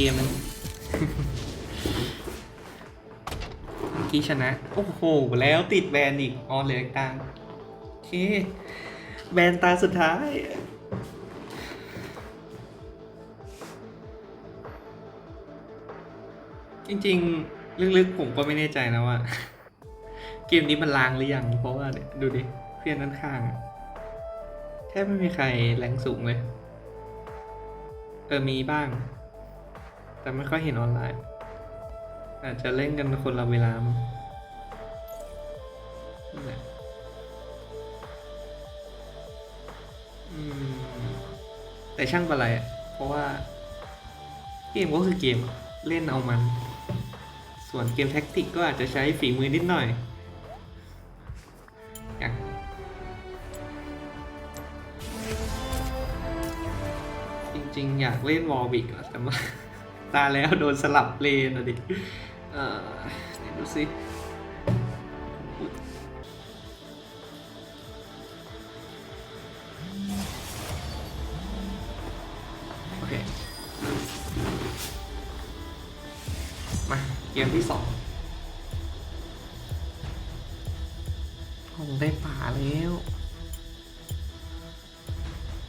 กมนึงเมื่อกี้ชนะ โอ้โห แล้วติดแบนอีก ออนเหลือกลางโอเค แบนตาสุดท้ายจริงๆ ลึกๆ ผมก็ไม่แน่ใจนะว่า เกมนี้มันลางหรือยัง เพราะว่าดูดิ เพื่อนด้านข้างแทบไม่มีใครแรงสูงเลย เออมีบ้าง แต่ไม่ค่อยเห็นออนไลน์ อาจจะเล่นกันคนละเวลามั้งนั่นแหละอืม แต่ช่างปะไรอะ เพราะว่า เกมก็คือเกมเล่นเอามัน ส่วนเกมแท็กติกก็อาจจะใช้ฝีมือนิดหน่อยอยางจริงๆอยากเล่นวอลบิกแต่ว่า ตาแล้วโดนสลับเลนอะดิเออไหนดูสิโอเค มา เกมที่สองคงได้ป่าแล้ว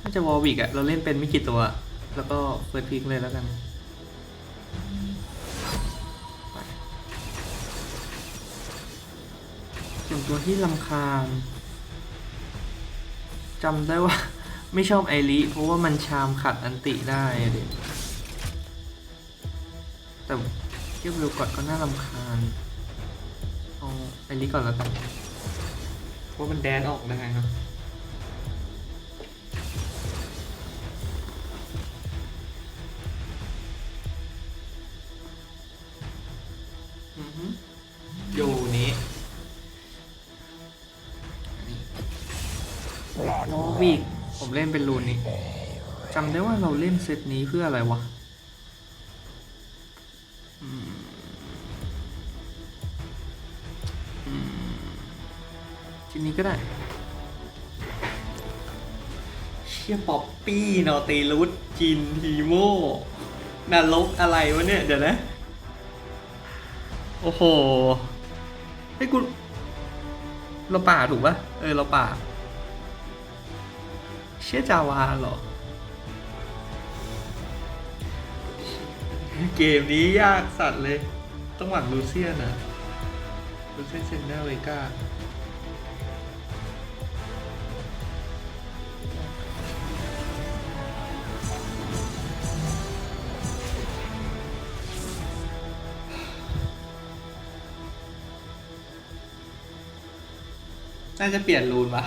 ถ้าจะวอลวิกอะเราเล่นเป็นไม่กี่ตัว แล้วก็เฟิร์สพิกเลยแล้วกัน ตัวที่ลำคาญจำได้ว่า ไม่ชอบไอริเพราะว่ามันชามขัดอันติได้เด็แต่เทียบเร็วกอดก็น่าลำคาญเอาไอริก่อนแล้วกันเพราะมันแดนออกได้ครับ ได้ว่าเราเล่นเซตนี้เพื่ออะไรวะอืมอืมทีนี้ก็ได้ เชี่ยป๊อปปี้นอตีรุดจินทีโมนรกอะไรวะเนี่ย เดี๋ยวนะ โอ้โหไอ้กู เราป่าถูกปะเออ เราป่า เชี่ยจาวาเหรอ เกมนี้ยากสัตว์เลย ต้องหวังลูเซียนอะลูเซียนเซนเนอร์เวก้าน่าจะเปลี่ยนรูนว่ะ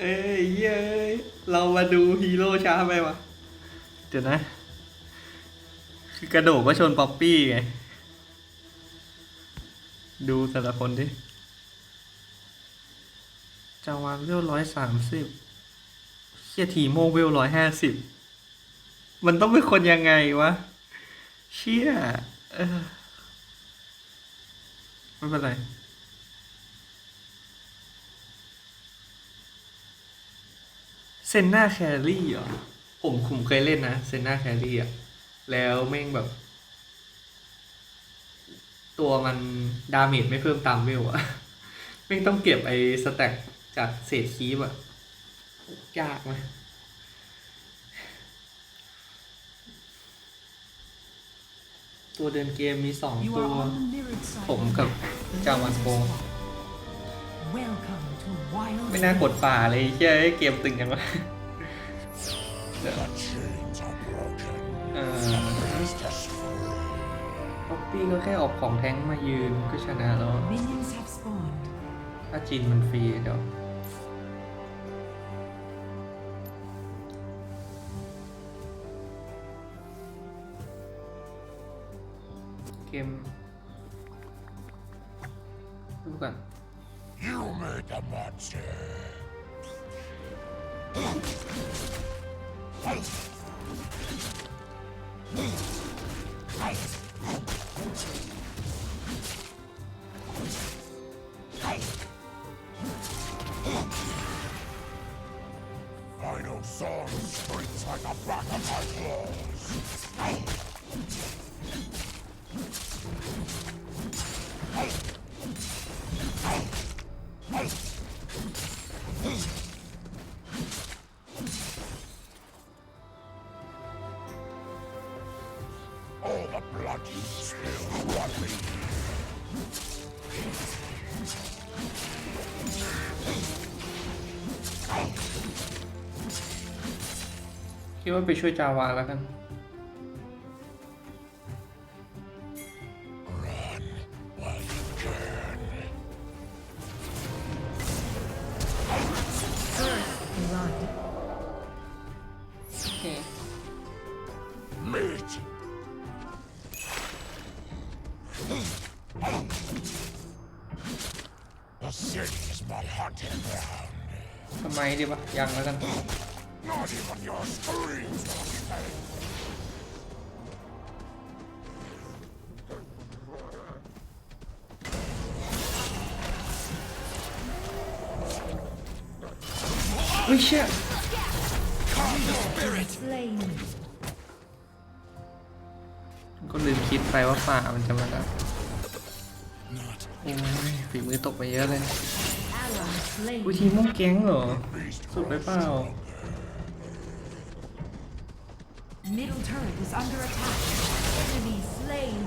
เอ้ยเย้ยเรามาดูฮีโร่ช้าไปวะ เดี๋ยวนะ คือกระโดดก็ชนป๊อปปี้ไง ดูแต่ละคนดิจาวานเวลร้อยสามสิบเชียทีโมเวลร้อยห้าสิบ มันต้องเป็นคนยังไงวะ เชี่ยเออไม่เป็นไรเซนนาแครี่เหรอ ผมผมเคยเล่นนะ เซนนาแครี่อะ แล้วแม่งแบบ ตัวมันดาเมจไม่เพิ่มตามเวลอะแม่งต้องเก็บไอ้สแต็กจากเศษคีบอะยากไหมตัวเดินเกมมีสอง You ตั are ว on the mirrored side ผม of กับ the จาวันโป Welcome to Wild ไม่น่ากดป่าเลยเชื่อเกมตึงกันวะเดี๋ยว ป๊อปปี้ก็แค่ออกของแท้งมายืนก็ชนะแล้ว Minions have spawned. ถ้าจีนมันฟรีเดี๋ยวเกม ว่าไปช่วยจาวาแล้วกัน run while you can. Blood. โอเค Meat. The city is my hunting ground. ทำไมดีปะยังแล้วกัน Not even your screams will stay. เฮ้ยเชี่ย Slain. ก็ลืมคิดไปว่าป่ามันจะมาแล้วโอ้ยฝีมือตกไปเยอะเลย Ally slain. วิธีม่วงแก๊งเหรอ สุดไปเปล่า Middle turret is under attack. Enemy slain.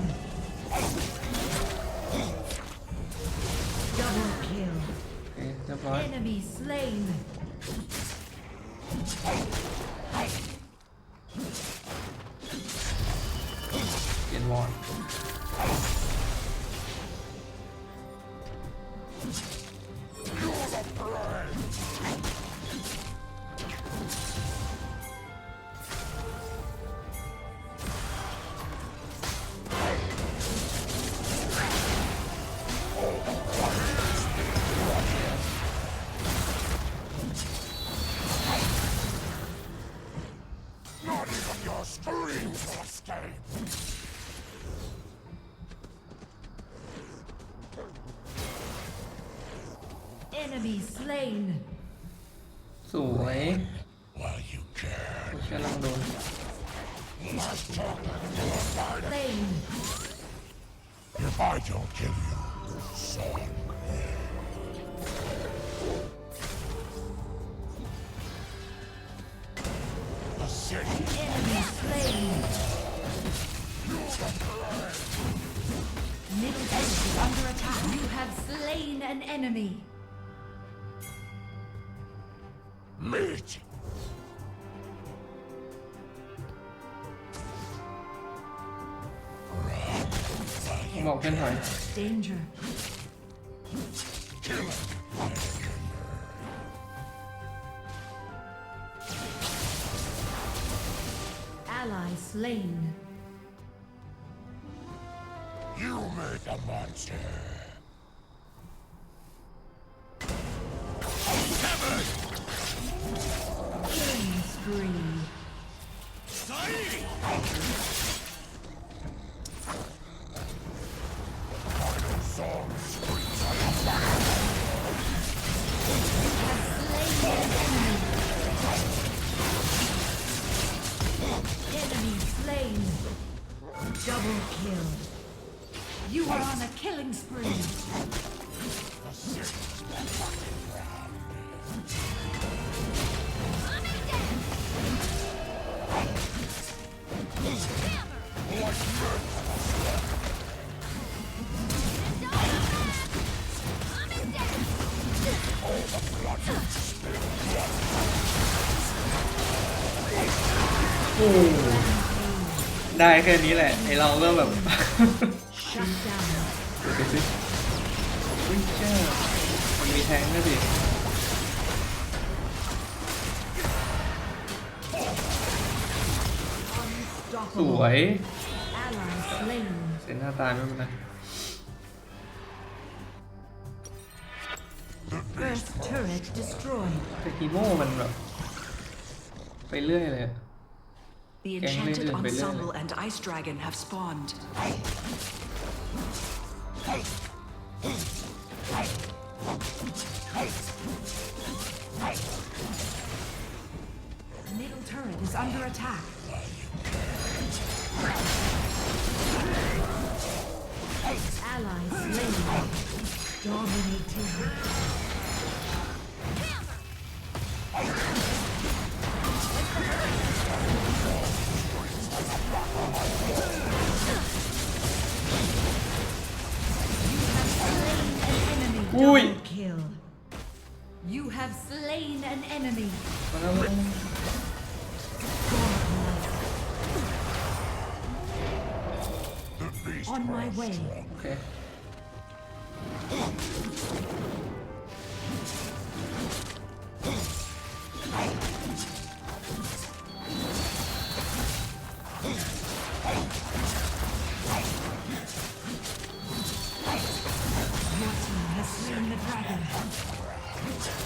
Double kill. โอเคเรียบร้อย Enemy slain. เป slain. สวย While you can. กูเชื่อลังโดน Last token will abide. Slain. If I don't kill you, son. The city Enemy slain. Middle turret is under attack. You have slain an enemy. Meat. บอกเพื่อนถอย Danger. Kill it. Ally slain. You made the monster. ได้แค่นี้แหละ ไอเราก็แบบ Shut down. เดี๋ยวไปสิอุ้ยเจ้ามันมีแทงด้วยสิสวย Ally slain. เซนหน้าตายไม่เป็นไร First turret destroyed. แต่ฮีโม่มันแบบ ไปเรื่อยเลยอะ The Enchanted Ensemble and Ice Dragon have spawned. middle turret is under attack. Ally slain. Dominating. Enemy. The beast On my grows way. strong. โอเค Your team has slain the dragon.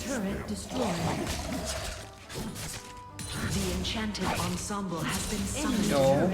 turret destroyed. The enchanted ensemble has been summoned. No.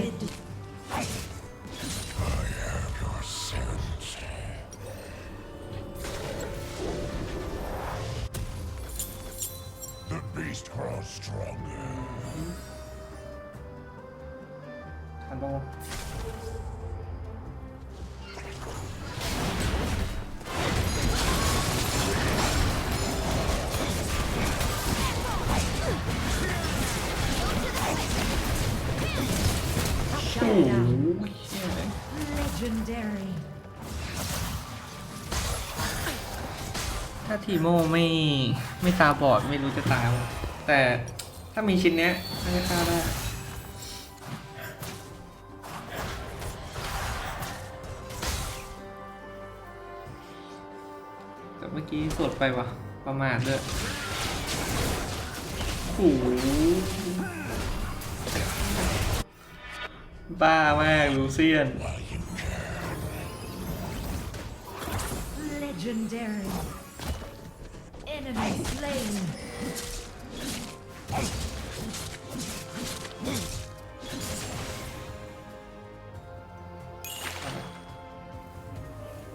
ทีโมไม่ไม่ตาบอดไม่รู้จะตาม แต่ถ้ามีชิ้นเนี้ยน่าจะฆ่าได้แต่เมื่อกี้สดไปวะประมาทด้วยโอ้โหบ้ามากลูเซียน Legendary. Enemy slain.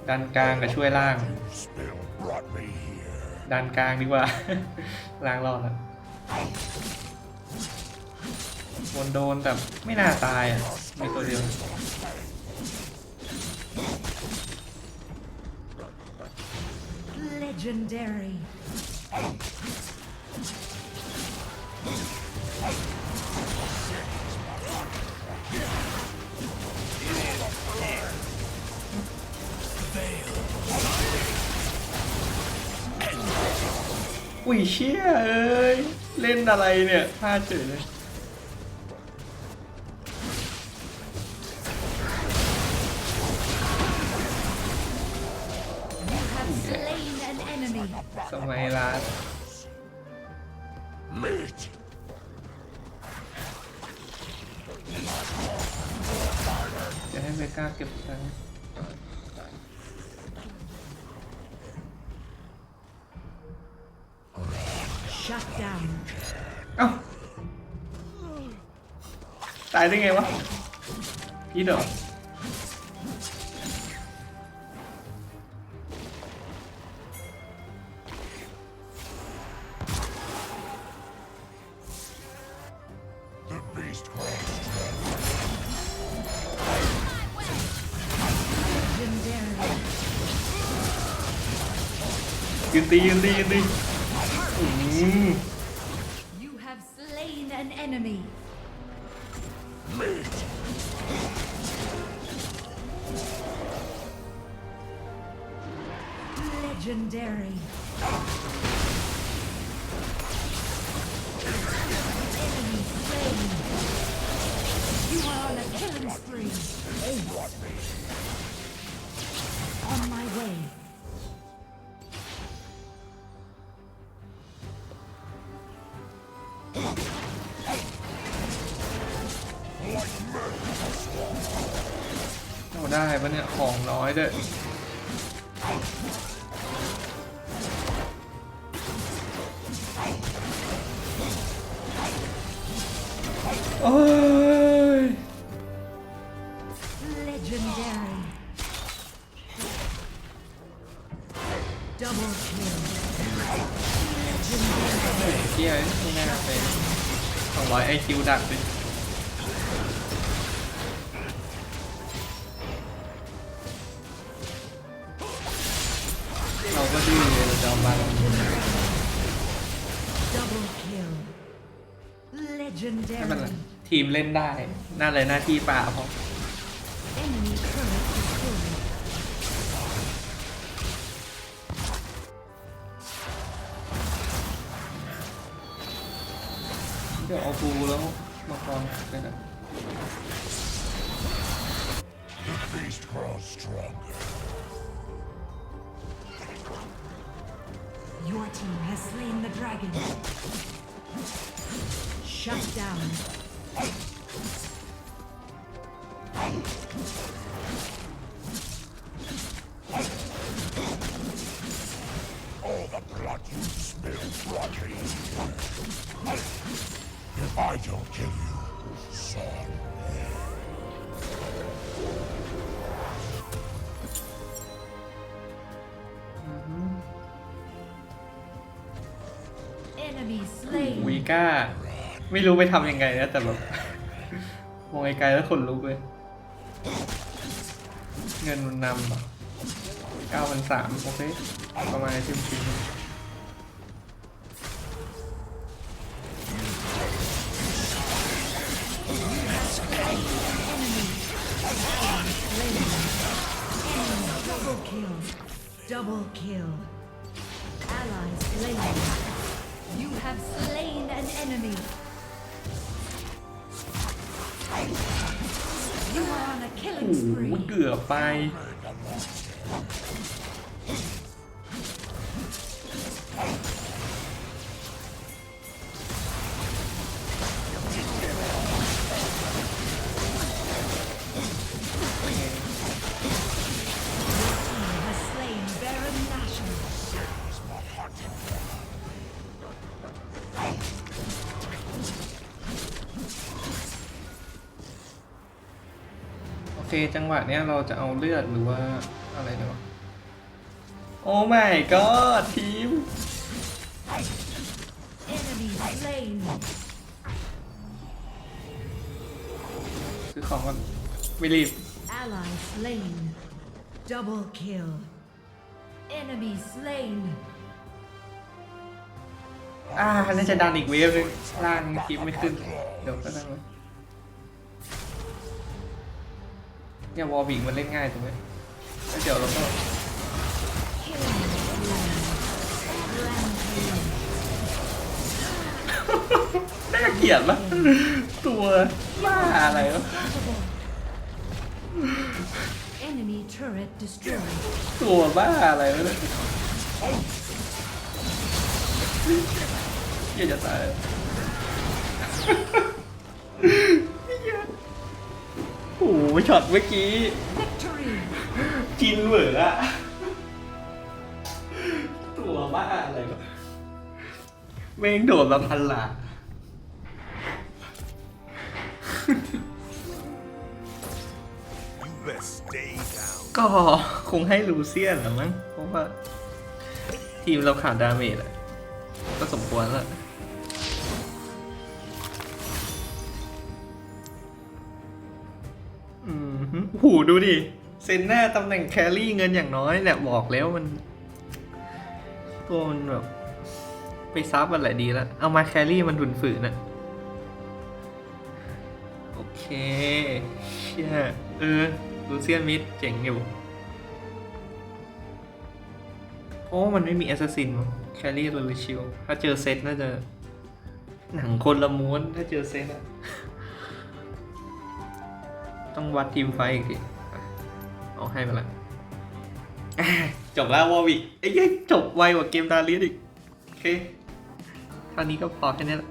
ดันกลางกับช่วยล่าง Spill brought me here. ดันกลางดีกว่าล้างรอดแล้วบนโดนแต่ไม่น่าตายอะมีตัวเดียว Legendary. Ui อุ้ยเชี่ยเอ้ย เล่นอะไรเนี่ยพลาดเฉยเลย ไม่กล้าเก็บตังค์เอ้า ตายได้ไงวะ พี่เดอ ยืนตียืนตียืนตีอืม You have slain an enemy. Meat. Legendary. ได้ปะเนี่ย ของน้อยด้วยโอ้ย Legendary. Double kill. Legendary. เฮียไม่น่าเป็นสองร้อยไอคิวดักเลย ไม่เป็นไร Legendary. ทีมเล่นได้ น่าเลยหน้าที่ป่าเพราะ Enemy turret destroyed. เดี๋ยวเอาบูแล้วมาครองเลยนะ The beast grows stronger. Your team has slain the dragon. Shut down. ก้า ไม่รู้ไปทำยังไงนะแต่แบบมองไกลๆแล้วขนลุกเลย เงินมันนำเก้าพันสามโอเค ประมาณชิมชิม Double kill. Double kill. Ally slain. You have slain an enemy. You are on a โอ้ killing โห spree. เกือบไป จังหวะเนี้ยเราจะเอาเลือดหรือว่าอะไรดีวะโอ้ my god ทีม Enemy slain. ซื้อของก่อนไม่รีบ Ally slain. Double kill. Enemy slain. อ่าน่าจะดันอีกเวฟนึงล่างคลิปไม่ขึ้น เดี๋ยวก็ได้เลย เนี่ยวอลบิกมันเล่นง่ายถูกไหมแล้วเดี๋ยวเราก็ Killing spree. Rampage. น่าเกลียดปะตัวบ้าอะไรวะ Unstoppable. Enemy turret destroyed. ตัวบ้าอะไรวะเนี่ยเหี้ยจะตายเหี้ยโอ้โหช็อตเมื่อกี้ จินเหวออะตัวบ้าอะไรวะแม่งโดดมาพันหลาก็คงให้ลูเซียนหละมั้งเพราะว่า ทีมเราขาดดาเมจอะก็สมควรแล้ว หูดูดิ เซนหน้าตำแหน่งแครี่เงินอย่างน้อยเนี่ยบอกแล้วมัน ตัวมันแบบ ไปซับอะไรดีแล้ว เอามาแครี่มันถุนฝืนอะโอเคเชี่ยเออลูเซียนมิดเจ๋งอยู่เพราะว่ามันไม่มีแอสซัสซินแครี่ลูชิวถ้าเจอเซตน่าจะ หนังคนละม้วนถ้าเจอเซตอะ ต้องวัดทีมไฟท์อีกทีอะเอาให้มาละอะจบแล้ววอวิกไอ้ยัยจบไวกว่าเกมดาเลียสอีก โอเคเท่านี้ก็พอแค่นี้แหละ